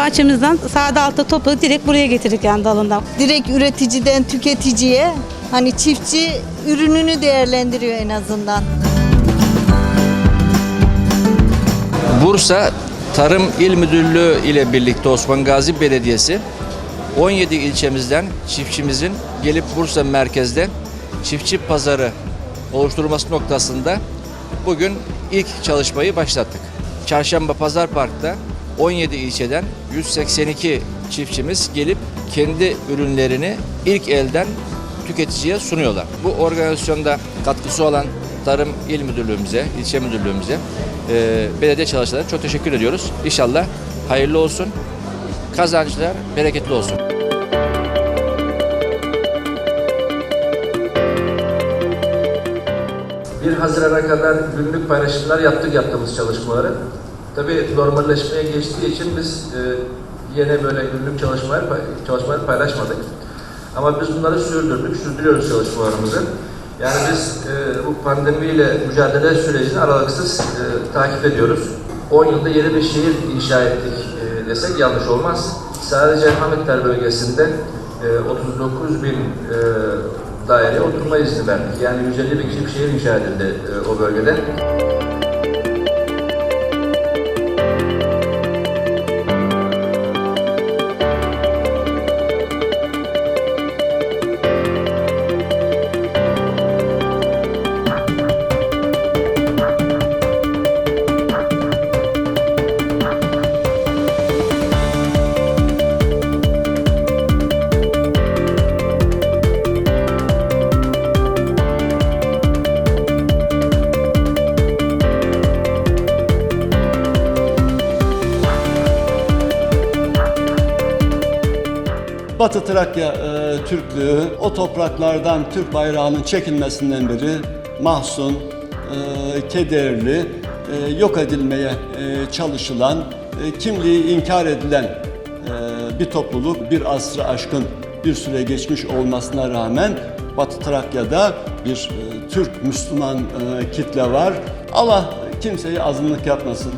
bahçemizden sade altta topladık direkt buraya getirdik yani dalından. direkt üreticiden tüketiciye hani çiftçi ürününü değerlendiriyor en azından. Bursa Tarım İl Müdürlüğü ile birlikte Osman Gazi Belediyesi 17 ilçemizden çiftçimizin gelip Bursa merkezde çiftçi pazarı oluşturulması noktasında bugün ilk çalışmayı başlattık. Çarşamba Pazar Park'ta 17 ilçeden 182 çiftçimiz gelip kendi ürünlerini ilk elden tüketiciye sunuyorlar. Bu organizasyonda katkısı olan Tarım İl Müdürlüğümüze, ilçe müdürlüğümüze, e, belediye çalışanlarına çok teşekkür ediyoruz. İnşallah hayırlı olsun, kazançlar bereketli olsun. 1 Haziran'a kadar günlük paylaşımlar yaptık yaptığımız çalışmaları. Tabii normalleşmeye geçtiği için biz e, yine böyle günlük çalışmalar, çalışmaları paylaşmadık. Ama biz bunları sürdürdük, sürdürüyoruz çalışmalarımızı. Yani biz e, bu pandemiyle mücadele sürecini aralıksız e, takip ediyoruz. 10 yılda yeni bir şehir inşa ettik e, desek yanlış olmaz. Sadece Hamitler bölgesinde e, 39 bin e, daireye oturma izni verdik. Yani 150 bin kişilik şehir inşa edildi e, o bölgede. Batı Trakya e, Türklüğü o topraklardan Türk bayrağının çekilmesinden beri mahzun, e, kederli, e, yok edilmeye e, çalışılan, e, kimliği inkar edilen e, bir topluluk bir asrı aşkın bir süre geçmiş olmasına rağmen Batı Trakya'da bir e, Türk Müslüman e, kitle var. Allah kimseyi azınlık yapmasın.